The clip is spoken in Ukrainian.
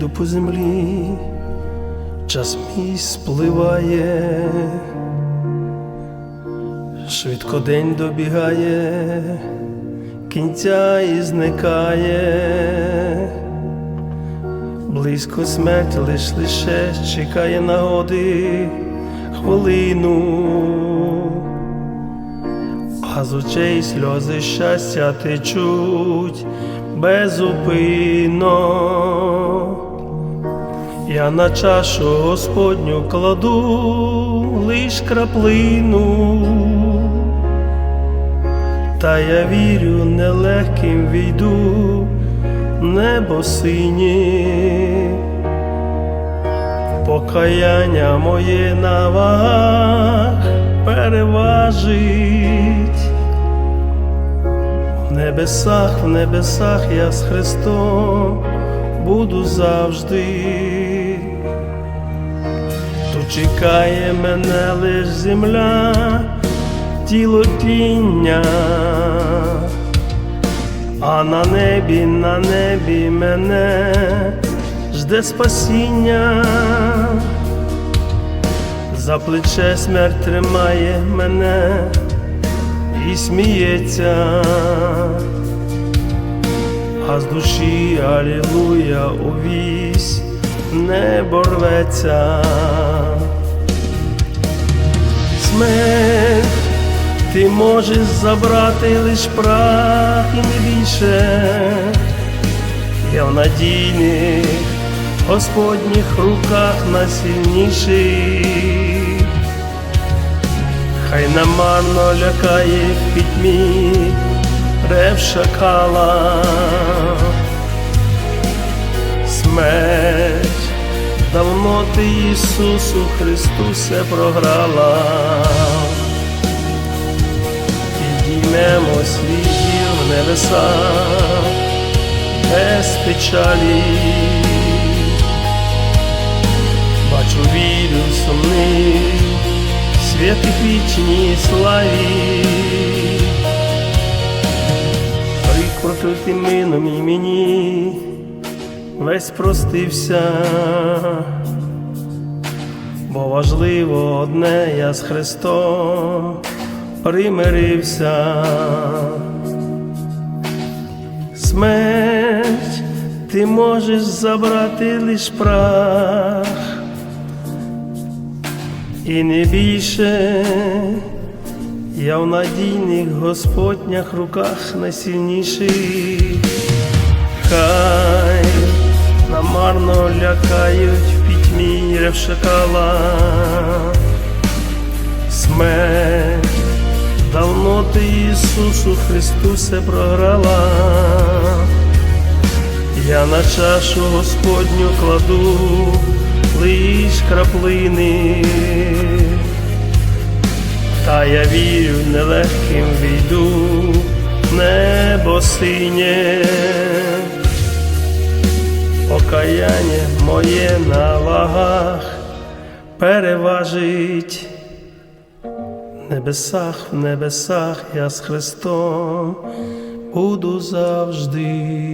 йду по землі, час мій спливає, швидко день добігає, кінця і зникає, близько смерть лиш лише чекає нагоди хвилину, а з очей сльози щастя течуть безупинно. Я на чашу Господню кладу лиш краплину, та я вірю, нелегким війду небо синє, покаяння моє на вагах переважить. В небесах, в небесах я з Христом буду завжди. Чекає мене лиш земля, тіло тіння, а на небі, на небі мене жде спасіння, за плече смерть тримає мене і сміється, а з душі Алілуя увісь небо рветься. Смерть, ти можеш забрати лиш прах і не більше, я в надійних Господніх руках найсильніший. Хай намарно лякає в пітьмі рев шакала, ти Ісусу Христусе програла, підіймемо свій діл в небеса без печалі. Бачу вірю сумний святих вічній славі. Рік мином і мені весь простився, бо важливо одне я з Христом примирився. Смерть, ти можеш забрати лиш прах і не більше я в надійних Господнях руках найсильніший. Хай намарно лякають в пітьмі рев шакала. Смерть, давно ти Ісусу Христу Христусе програла. Я на чашу Господню кладу лиш краплини, та я вірю, нелегким війду небо синє, покаяння моє на вагах переважить. В небесах, в небесах я з Христом буду завжди.